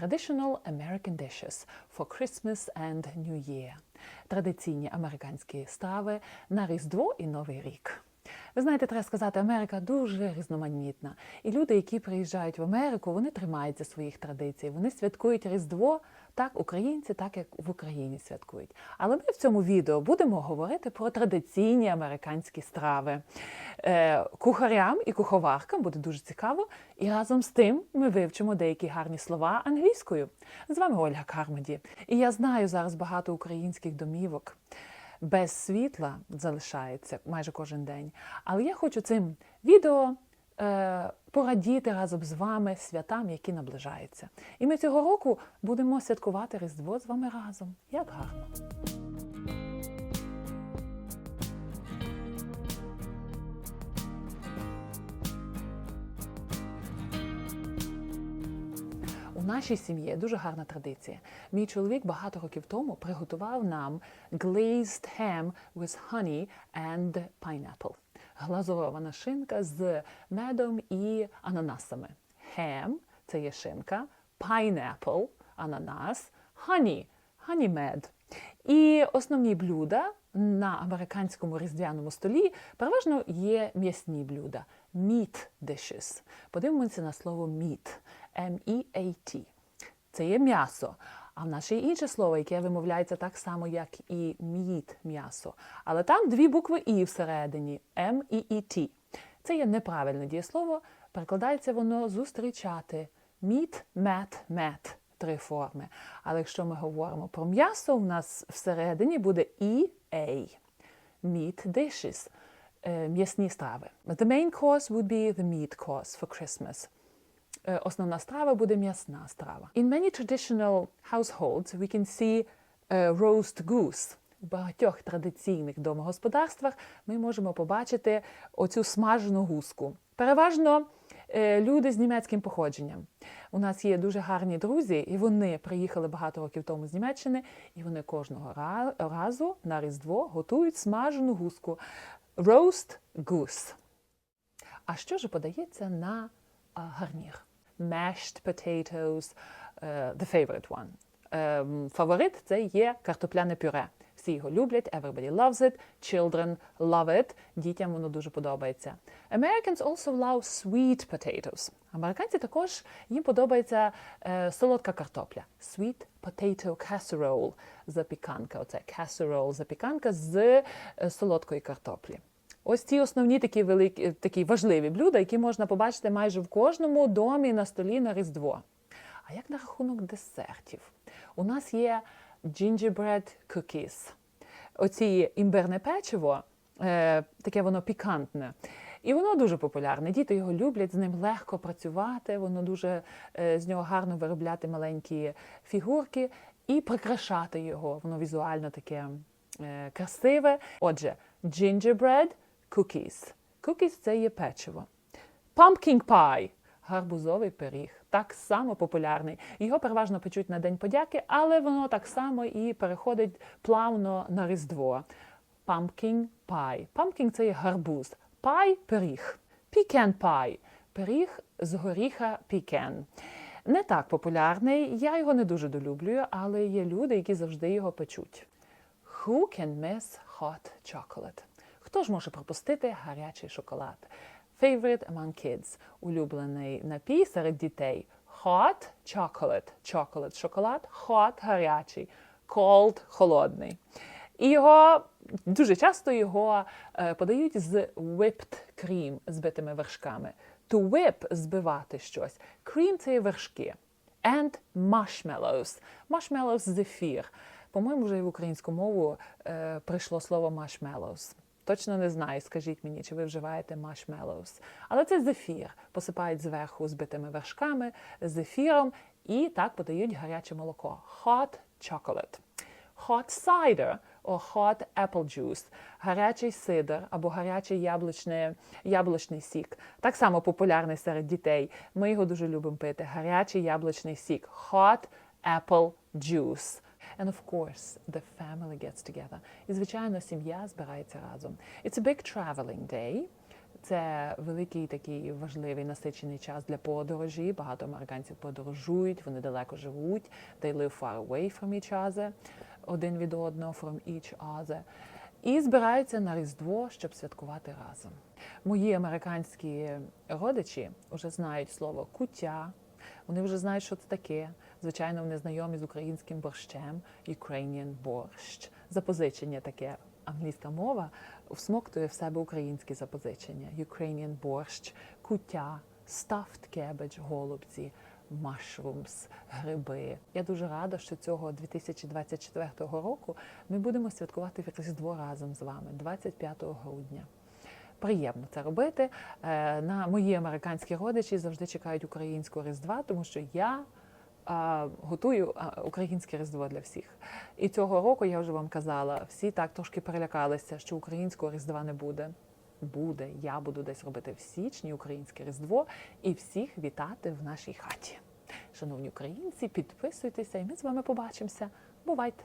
Traditional American dishes for Christmas and New Year. Традиційні американські страви на Різдво і Новий рік. Ви знаєте, треба сказати, Америка дуже різноманітна. І люди, які приїжджають в Америку, вони тримаються своїх традицій. Вони святкують Різдво так, українці, так як в Україні святкують. Але ми в цьому відео будемо говорити про традиційні американські страви. Е, кухарям і куховаркам буде дуже цікаво. І разом з тим ми вивчимо деякі гарні слова англійською. З вами Ольга Кармоді. І я знаю зараз багато українських домівок без світла залишається майже кожен день. Але я хочу цим відео порадіти разом з вами святам, які наближаються. І ми цього року будемо святкувати Різдво з вами разом. Як гарно! У нашій сім'ї є дуже гарна традиція. Мій чоловік багато років тому приготував нам glazed ham with honey and pineapple. Глазурована шинка з медом і ананасами. Ham – це є шинка, pineapple – ананас, honey – honey мед. І основні блюда на американському різдвяному столі переважно є м'ясні блюда meat dishes. Подивимося на слово meat. M-E-A-T. Це є м'ясо. А в нас є інше слово, яке вимовляється так само, як і meat – м'ясо. Але там дві букви І всередині M-E-E-T. Це є неправильне дієслово. Перекладається воно зустрічати. Meat, met, met. Три форми. Але якщо ми говоримо про м'ясо, у нас всередині буде E-A. Meat dishes. Е, М'ясні страви. The main course would be the meat course for Christmas. Е, Основна страва буде м'ясна страва. In many traditional households we can see uh, roast goose. У багатьох традиційних домогосподарствах ми можемо побачити оцю смажену гуску. Переважно е, люди з німецьким походженням. У нас є дуже гарні друзі, і вони приїхали багато років тому з Німеччини, і вони кожного разу на Різдво готують смажену гуску. Roast goose. А що ж подається на гарнір? Mashed potatoes, е, the favorite one. Ем, Фаворит це є картопляне пюре. Всі його люблять, everybody loves it, children love it, дітям воно дуже подобається. Americans also love sweet potatoes. Американці також їм подобається е, солодка картопля. Sweet potato casserole, запіканка. Оце casserole, запіканка з е, солодкої картоплі. Ось ці основні такі великі, такі важливі блюда, які можна побачити майже в кожному домі на столі на Різдво. А як на рахунок десертів? У нас є gingerbread cookies. Оці імбирне печиво, е, таке воно пікантне. І воно дуже популярне. Діти його люблять, з ним легко працювати, воно дуже е, з нього гарно виробляти маленькі фігурки і прикрашати його. Воно візуально таке е, красиве. Отже, gingerbread cookies. Cookies – це є печиво. Pumpkin pie – гарбузовий пиріг. Так само популярний. Його переважно печуть на День подяки, але воно так само і переходить плавно на Різдво. Pumpkin pie. Pumpkin – це є гарбуз. Pie – пиріг. Pecan pie – пиріг з горіха пікен. Не так популярний, я його не дуже долюблюю, але є люди, які завжди його печуть. Who can miss hot chocolate? Хто ж може пропустити гарячий шоколад? Favorite among kids. Улюблений напій серед дітей. Hot chocolate. Chocolate – шоколад. Hot – гарячий. Cold – холодний. І його дуже часто його е, подають з whipped cream, збитими вершками. To whip – збивати щось. Cream – це вершки. And marshmallows. Marshmallows – зефір. По-моєму, вже і в українську мову е, прийшло слово marshmallows. Точно не знаю, скажіть мені, чи ви вживаєте marshmallows. Але це зефір. Посипають зверху збитими вершками, зефіром і так подають гаряче молоко. Hot chocolate. Hot cider or hot apple juice – гарячий сидр або гарячий яблучний, яблучний сік. Так само популярний серед дітей. Ми його дуже любимо пити. Гарячий яблучний сік. Hot apple juice. And of course, the family gets together. І, звичайно, сім'я збирається разом. It's a big traveling day. Це великий такий важливий насичений час для подорожі. Багато американців подорожують, вони далеко живуть. They live far away from each other, один від одного, from each other. І збираються на Різдво, щоб святкувати разом. Мої американські родичі вже знають слово куття, вони вже знають, що це таке. Звичайно, вони знайомі з українським борщем, Ukrainian борщ. Запозичення таке. Англійська мова всмоктує в себе українські запозичення. Ukrainian борщ, куття, stuffed cabbage, голубці, mushrooms, гриби. Я дуже рада, що цього 2024 року ми будемо святкувати Різдво разом з вами 25 грудня. Приємно це робити. Е, На мої американські родичі завжди чекають українського різдва, тому що я готую українське різдво для всіх. І цього року я вже вам казала, всі так трошки перелякалися, що українського різдва не буде. Буде, я буду десь робити в січні українське різдво і всіх вітати в нашій хаті. Шановні українці, підписуйтеся, і ми з вами побачимося. Бувайте!